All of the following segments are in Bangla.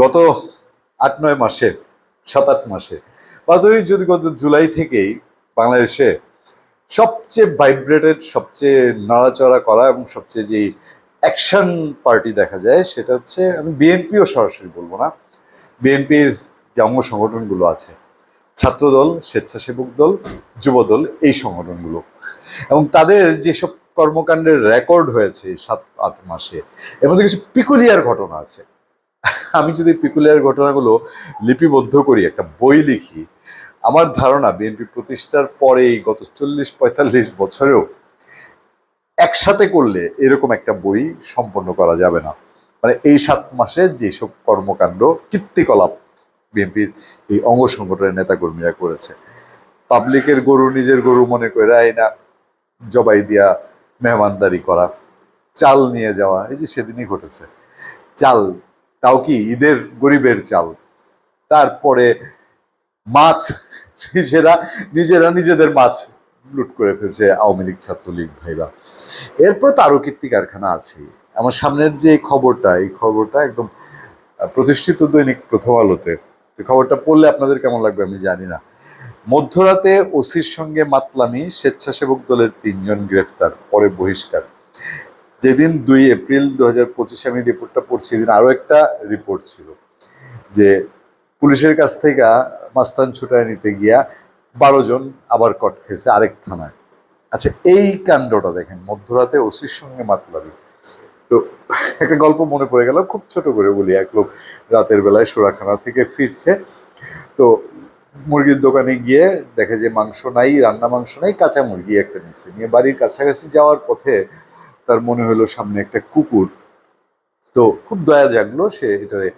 গত আট, নয় মাসে, সাত, আট মাসে বা যদি গত জুলাই থেকেই বাংলাদেশে সবচেয়ে ভাইব্রেটেড সবচেয়ে নাড়াচড়া করা এবং সবচেয়ে যে অ্যাকশন পার্টি দেখা যায়, সেটা হচ্ছে আমি বিএনপিও সরাসরি বলব না। বিএনপির যে অঙ্গ সংগঠনগুলো আছে, ছাত্রদল, স্বেচ্ছাসেবক দল, যুবদল, এই সংগঠনগুলো। এবং তাদের যেসব কর্মকাণ্ডের রেকর্ড হয়েছে সাত, আট মাসে, এর মধ্যে কিছু পিকুলিয়ার ঘটনা আছে। আমি যদি পিকুলিয়ার ঘটনাগুলো লিপিবদ্ধ করি, একটা বই লিখি, আমার ধারণা বিএনপি প্রতিষ্ঠার পরেই গত চল্লিশ পঁয়তাল্লিশ বছরেও একসাথে করলে এরকম একটা বই সম্পন্ন করা যাবে না। মানে এই সাত মাসে যেসব কর্মকাণ্ড, কীর্তিকলাপ বিএনপির এই অঙ্গ সংগঠনের নেতাকর্মীরা করেছে। পাবলিকের গরু নিজের গরু মনে করে না, জবাই দিয়া মেহমানদারি করা, চাল নিয়ে যাওয়া, এই যে সেদিনই ঘটেছে। চাল তাও কি ঈদের গরিবের চাল? তারপরে মাছ, নিজেরা নিজেরা নিজেদের মাছ লুট করে ফেলছে আওয়ামী লীগ ছাত্রলীগ ভাইবা এরপর তো আরও কীর্তি কারখানা আছে। আমার সামনের যে খবরটা, এই খবরটা একদম প্রতিষ্ঠিত দৈনিক প্রথম আলোতে। খবরটা পড়লে আপনাদের কেমন লাগবে আমি জানি না। মধ্যরাতে ওসির সঙ্গে মাতলামি, স্বেচ্ছাসেবক দলের তিনজন গ্রেফতার, পরে বহিষ্কার। যেদিন দুই এপ্রিল দু হাজার পঁচিশে আমি রিপোর্টটা পড়ছি সেদিন আরও একটা রিপোর্ট ছিল যে পুলিশের কাছ থেকে মাস্তান ছুটায় নিতে গিয়া বারো জন আবার কট খেয়েছে আরেক থানায়। আচ্ছা এই কাণ্ডটা দেখেন, মধ্যরাতে ওসির সঙ্গে মাতলামি তো একটা গল্প মনে পড়ে গেল, খুব ছোট করে বলি, এক লোক রাতের বেলায় সোরাখানা থেকে ফিরছে। তো মুরগির দোকানে গিয়ে দেখে যে মাংস নাই, রান্না মাংস নাই, কাঁচা মুরগি একটা নিচ্ছে নিয়ে বাড়ির কাছাকাছি যাওয়ার পথে তার মনে হলো সামনে একটা কুকুর। তো খুব দয়া জাগলো সে এটারে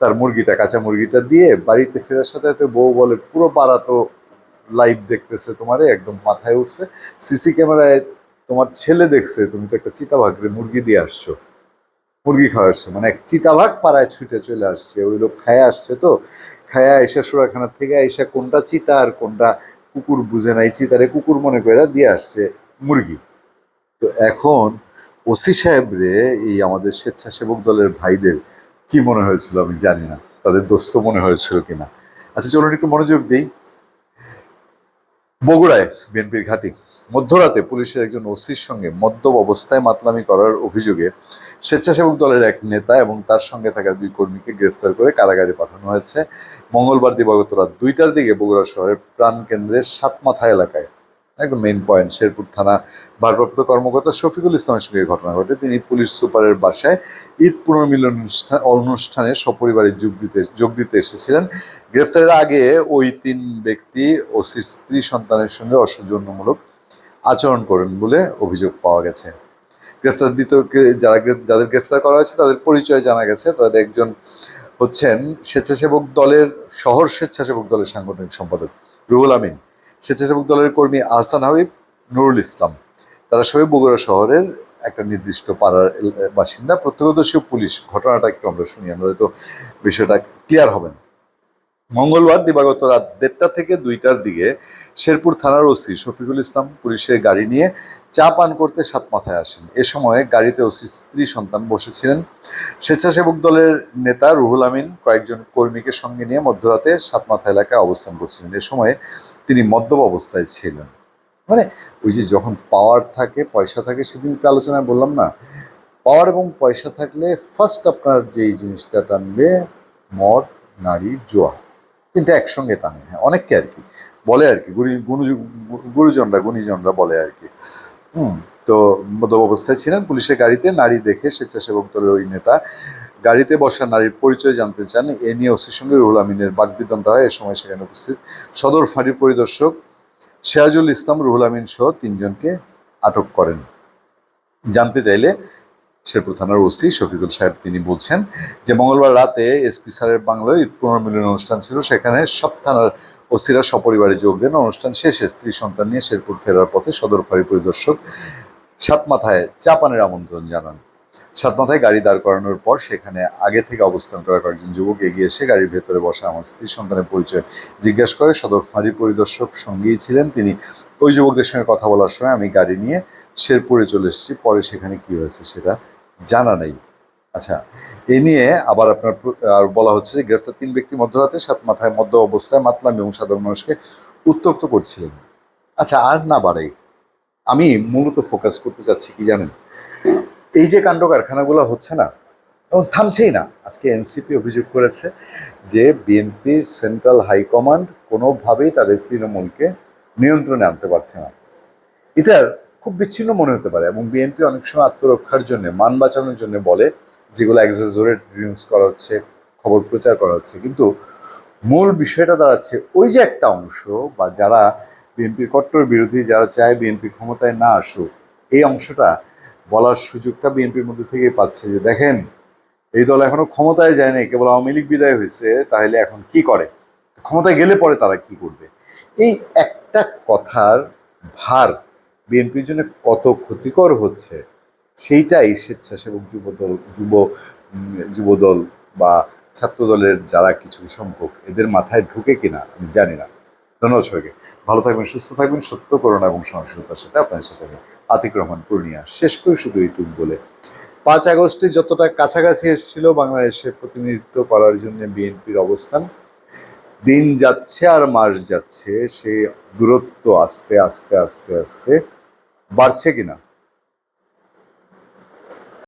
তার মুরগিটা, কাঁচা মুরগিটা দিয়ে বাড়িতে ফেরার সাথে সাথে বউ বলে, পুরো পাড়া তো লাইভ দেখতেছে তোমারে, একদম মাথায় উঠছে। সিসি ক্যামেরায় তোমার ছেলে দেখছে, তুমি তো একটা চিতাভাগরে মুরগি দিয়ে আসছো। মুরগি খাওয়া আসছো মানে এক চিতাভাগ পাড়ায় ছুটে চলে আসছে। ওই লোক খায় আসছে তো, খায়া এসে সুরাখানা থেকে এসে কোনটা চিতা আর কোনটা কুকুর বুঝে নাই, চিতারে কুকুর মনে করে দিয়ে আসছে মুরগি। তো এখন ওসি সাহেব রে এই আমাদের স্বেচ্ছাসেবক দলের ভাইদের কি মনে হয়েছিল আমি জানি না। তাদের দোস্ত মনে হয়েছিল কিনা। আচ্ছা চলুন একটু মনোযোগ দিই। বগুড়ায়, বিএনপির ঘাঁটি। মধ্যরাতে পুলিশের একজন ওসির সঙ্গে মদ্যপ অবস্থায় মাতলামি করার অভিযোগে স্বেচ্ছাসেবক দলের এক নেতা এবং তার সঙ্গে থাকা দুই কর্মীকে গ্রেফতার করে কারাগারে পাঠানো হয়েছে। মঙ্গলবার দিবাগত রাত দুইটার দিকে বগুড়া শহরের প্রাণকেন্দ্রের সাতমাথা এলাকায় একদম মেইন পয়েন্ট শেরপুর থানা ভারপ্রাপ্ত কর্মকর্তা শফিকুল ইসলামের সঙ্গে ঘটনা ঘটে। তিনি পুলিশ সুপারের বাসায় ঈদ পুনর্মিলন অনুষ্ঠান অনুষ্ঠানে সপরিবারে যোগ দিতে যোগ দিতে এসেছিলেন। গ্রেফতারের আগে ওই তিন ব্যক্তি ও স্ত্রী সন্তানের সঙ্গে অসৌজন্যমূলক আচরণ করেন বলে অভিযোগ পাওয়া গেছে। গ্রেফতার দ্বিতীয় যারা যাদের গ্রেফতার করা হয়েছে, তাদের পরিচয় জানা গেছে। তাদের একজন হচ্ছেন স্বেচ্ছাসেবক দলের, শহর স্বেচ্ছাসেবক দলের সাংগঠনিক সম্পাদক রুহুল আমিন। স্বেচ্ছাসেবক দলের কর্মী আহসান হাবিব, নুরুল ইসলাম। তারা সবাই বগুড়া শহরের একটা নির্দিষ্ট পাড়ার বাসিন্দা। প্রত্যক্ষদর্শী পুলিশ, ঘটনাটা একটু আমরা শুনি, আমরা তো বিষয়টা ক্লিয়ার হবে না মঙ্গলবার দিবাগত রাত দেড়টা থেকে দুইটার দিকে শেরপুর থানার ওসি শফিকুল ইসলাম পুলিশের গাড়ি নিয়ে চা পান করতে সাত মাথায় আসেন। এ সময় গাড়িতে ওসির স্ত্রী সন্তান বসেছিলেন। স্বেচ্ছাসেবক দলের নেতা রুহুল আমিন কয়েকজন কর্মীকে সঙ্গে নিয়ে মধ্যরাতে সাত মাথা এলাকায় অবস্থান করছিলেন। এ সময় তিনি মদ্যপ অবস্থায় ছিলেন। মানে ওই যে যখন পাওয়ার থাকে, পয়সা থাকে, সেদিন তো আলোচনায় বললাম না পাওয়ার এবং পয়সা থাকলে ফার্স্ট আপনার যেই জিনিসটা টানবে, মদ, নারী, জোয়া, তিনটা একসঙ্গে টানে। হ্যাঁ অনেককে আর কি, বলে আর কি, গুরু- গুরুজনরা, গুণীজনরা বলে আর কি। হুম তো মদ্যপ অবস্থায় ছিলেন। পুলিশের গাড়িতে নারী দেখে স্বেচ্ছাসেবক দলের ওই নেতা গাড়িতে বসা নারীর পরিচয় জানতে চান। এ নিয়ে ওসির সঙ্গে রুহুল আমিনের বাকবিতণ্ডা হয়। এ সময় সেখানে উপস্থিত সদর ফাঁড়ির পরিদর্শক সিরাজুল ইসলাম, রুহুল আমিন সহ তিনজনকে আটক করেন। জানতে চাইলে শেরপুর থানার ওসি শফিকুল সাহেব তিনি বলছেন যে, মঙ্গলবার রাতে এসপি স্যারের বাংলায় ঈদ পুনর্মিলন অনুষ্ঠান ছিল। সেখানে সব থানার ওসিরা সপরিবারে যোগ দেন। অনুষ্ঠান শেষে স্ত্রী সন্তান নিয়ে শেরপুর ফেরার পথে সদর ফাঁড়ি পরিদর্শক সাতমাথায় চা পানের আমন্ত্রণ জানান। সাতমাথায় গাড়ি দাঁড় করানোর পর সেখানে আগে থেকে অবস্থান করা কয়েকজন যুবক এগিয়ে এসে গাড়ির ভেতরে বসা আমার স্ত্রী সন্তানের পরিচয় জিজ্ঞাসা করে। সদর ফাঁড়ি পরিদর্শক সঙ্গেই ছিলেন তিনি। ওই যুবকদের সঙ্গে কথা বলার সময় আমি গাড়ি নিয়ে শেরপুরে চলে এসেছি। পরে সেখানে কি হয়েছে সেটা জানা নেই। আচ্ছা এ নিয়ে আবার আপনার আর বলা হচ্ছে যে গ্রেফতার তিন ব্যক্তি মধ্যরাতে সাত মাথায় মধ্য অবস্থায় মাতলাম এবং সাধারণ মানুষকে উত্তক্ত করছিলেন। আচ্ছা আর না বাড়াই। আমি মূলত ফোকাস করতে চাচ্ছি কি জানেন? এই যে কাণ্ড কারখানাগুলো হচ্ছে না, এবং থামছেই না। আজকে এনসিপি অভিযোগ করেছে যে বিএনপির সেন্ট্রাল হাইকমান্ড কোনোভাবেই তাদের তৃণমূলকে নিয়ন্ত্রণে আনতে পারছে না। এটার খুব বিচ্ছিন্ন মনে হতে পারে, এবং বিএনপি অনেক সময় আত্মরক্ষার জন্য, মান বাঁচানোর জন্য বলে যেগুলো এক্সাজোরেট নিউজ করা হচ্ছে, খবর প্রচার করা হচ্ছে। কিন্তু মূল বিষয়টা দাঁড়াচ্ছে ওই যে একটা অংশ বা যারা বিএনপির কট্টর বিরোধী যারা চায় বিএনপি ক্ষমতায় না আসুক, এই অংশটা বলার সুযোগটা বিএনপির মধ্যে থেকেই পাচ্ছে যে দেখেন, এই দল এখনও ক্ষমতায় যায় নাই কেবল আওয়ামী লীগ বিদায় হয়েছে, তাহলে এখন কি করে? ক্ষমতায় গেলে পরে তারা কি করবে? এই একটা কথার ভার বিএনপির জন্য কত ক্ষতিকর হচ্ছে, সেইটাই স্বেচ্ছাসেবক যুবদল, যুব যুবদল বা ছাত্রদলের যারা কিছু সংখ্যক, এদের মাথায় ঢুকে কিনা, আমি জানি না। ধন্যবাদ সবাইকে। ভালো থাকবেন, সুস্থ থাকবেন, সত্য করোনা এবং সহিংসতার সাথে আপনার সাথে আতিক রহমান পূর্ণিয়া শেষ করে শুধু এইটুক বলে। পাঁচ আগস্টে যতটা কাছাকাছি এসেছিল বাংলাদেশে প্রতিনিধিত্ব করার জন্য বিএনপির অবস্থান, দিন যাচ্ছে আর মাস যাচ্ছে সেই দূরত্ব আস্তে আস্তে আস্তে আস্তে বাড়ছে কিনা?